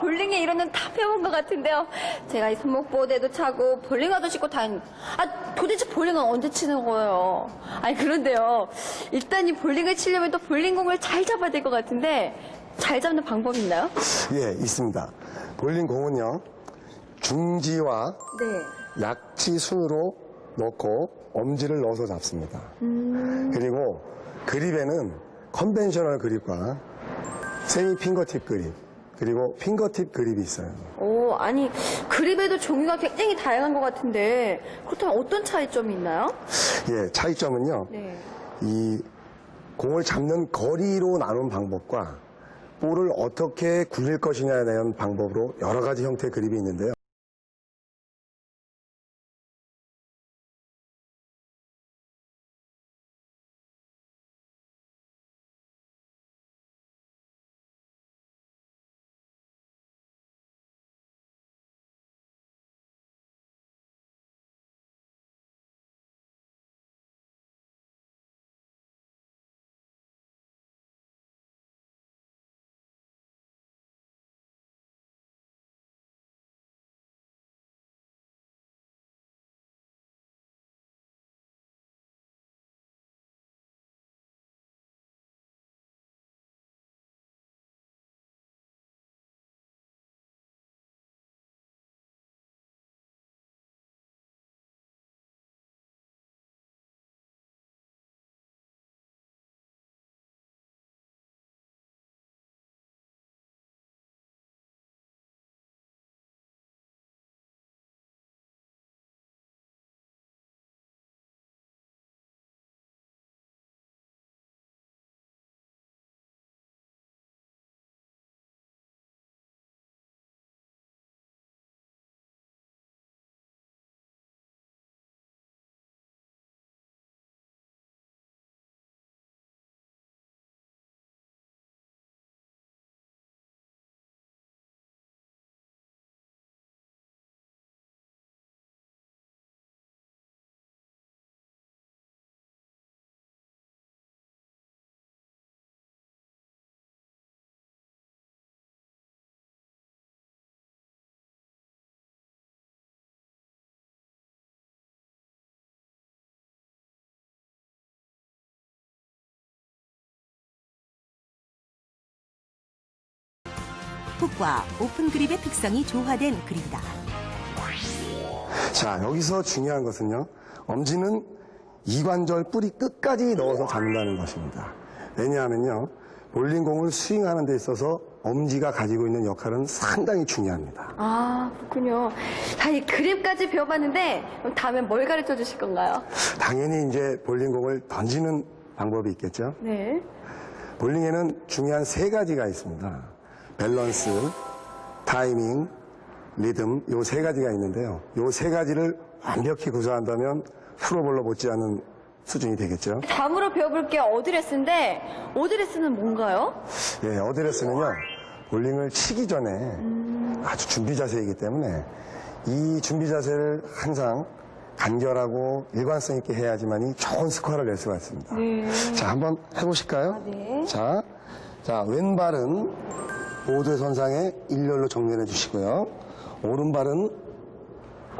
볼링의 이론은 다 배운 것 같은데요. 제가 이 손목 보호대도 차고 볼링화도 신고 다니. 아 도대체 볼링은 언제 치는 거예요? 아니 그런데요. 일단 이 볼링을 치려면 또 볼링공을 잘 잡아야 될 것 같은데 잘 잡는 방법이 있나요? 예, 있습니다. 볼링 공은요, 중지와 네. 약지 순으로 넣고 엄지를 넣어서 잡습니다. 그리고 그립에는 컨벤셔널 그립과 세미 핑거팁 그립, 그리고 핑거팁 그립이 있어요. 오 아니 그립에도 종류가 굉장히 다양한 것 같은데 그렇다면 어떤 차이점이 있나요? 예, 차이점은요, 네. 이 공을 잡는 거리로 나눈 방법과 볼을 어떻게 굴릴 것이냐에 대한 방법으로 여러 가지 형태의 그립이 있는데요. 훅과 오픈 그립의 특성이 조화된 그립이다. 자, 여기서 중요한 것은요. 엄지는 이관절 뿌리 끝까지 넣어서 잡는다는 것입니다. 왜냐하면요. 볼링공을 스윙하는 데 있어서 엄지가 가지고 있는 역할은 상당히 중요합니다. 아 그렇군요. 자 이 그립까지 배워봤는데 그럼 다음엔 뭘 가르쳐 주실 건가요? 당연히 이제 볼링공을 던지는 방법이 있겠죠. 네. 볼링에는 중요한 세 가지가 있습니다. 밸런스, 타이밍, 리듬, 요 세 가지가 있는데요. 요 세 가지를 완벽히 구사한다면 프로볼로 못지않은 수준이 되겠죠. 다음으로 배워볼 게 어드레스인데 어드레스는 뭔가요? 예, 어드레스는요, 볼링을 치기 전에 아주 준비 자세이기 때문에 이 준비 자세를 항상 간결하고 일관성 있게 해야지만이 좋은 스코어를 낼 수가 있습니다. 자, 한번 해보실까요? 네. 자, 자, 왼발은 보드 선상에 일렬로 정면해 주시고요. 오른발은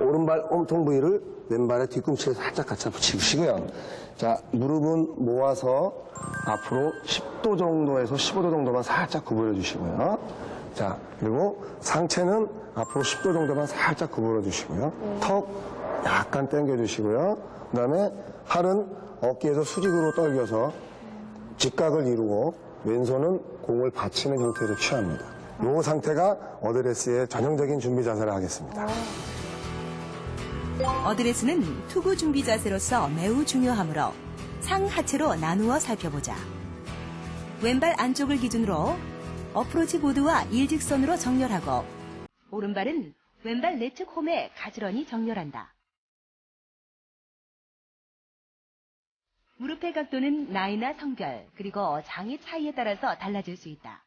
오른발 몸통 부위를 왼발의 뒤꿈치에 살짝 갖다 붙이시고요. 자, 무릎은 모아서 앞으로 10도 정도에서 15도 정도만 살짝 구부려 주시고요. 자, 그리고 상체는 앞으로 10도 정도만 살짝 구부려 주시고요. 턱 약간 당겨 주시고요. 그 다음에 팔은 어깨에서 수직으로 떨겨서 직각을 이루고 왼손은 공을 받치는 형태로 취합니다. 이 상태가 어드레스의 전형적인 준비 자세를 하겠습니다. 어드레스는 투구 준비 자세로서 매우 중요하므로 상하체로 나누어 살펴보자. 왼발 안쪽을 기준으로 어프로치 보드와 일직선으로 정렬하고 오른발은 왼발 내측 홈에 가지런히 정렬한다. 무릎의 각도는 나이나 성별 그리고 장의 차이에 따라서 달라질 수 있다.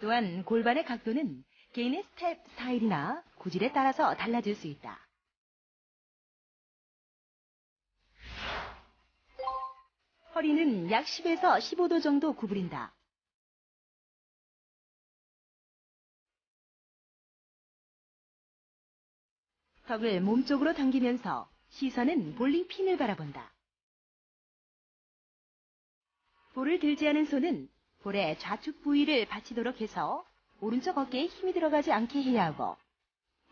또한 골반의 각도는 개인의 스텝 스타일이나 구질에 따라서 달라질 수 있다. 허리는 약 10에서 15도 정도 구부린다. 턱을 몸쪽으로 당기면서 시선은 볼링 핀을 바라본다. 볼을 들지 않은 손은 볼의 좌측 부위를 받치도록 해서 오른쪽 어깨에 힘이 들어가지 않게 해야 하고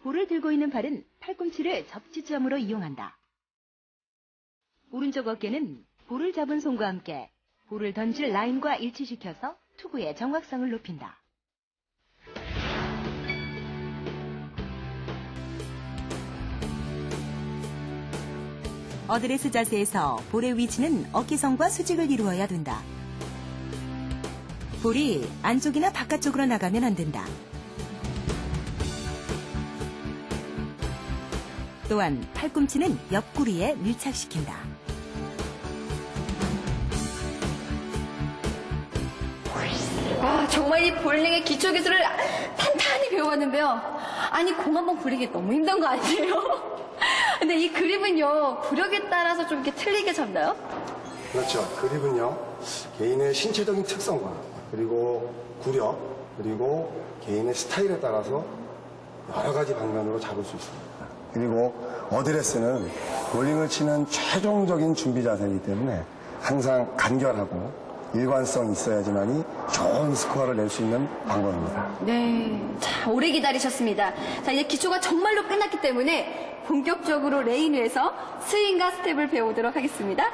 볼을 들고 있는 발은 팔꿈치를 접지점으로 이용한다. 오른쪽 어깨는 볼을 잡은 손과 함께 볼을 던질 라인과 일치시켜서 투구의 정확성을 높인다. 어드레스 자세에서 볼의 위치는 어깨선과 수직을 이루어야 된다. 볼이 안쪽이나 바깥쪽으로 나가면 안 된다. 또한 팔꿈치는 옆구리에 밀착시킨다. 와, 정말 이 볼링의 기초 기술을 탄탄히 배워봤는데요. 아니, 공 한번 굴리기 너무 힘든 거 아니에요? 근데 이 그립은요, 구력에 따라서 좀 이렇게 틀리게 잡나요? 그렇죠. 그립은요, 개인의 신체적인 특성과 그리고 구력, 그리고 개인의 스타일에 따라서 여러 가지 방면으로 잡을 수 있습니다. 그리고 어드레스는 볼링을 치는 최종적인 준비 자세이기 때문에 항상 간결하고 일관성이 있어야지만이 좋은 스코어를 낼 수 있는 방법입니다. 네. 자, 오래 기다리셨습니다. 자, 이제 기초가 정말로 끝났기 때문에 본격적으로 레인 위에서 스윙과 스텝을 배워보도록 하겠습니다.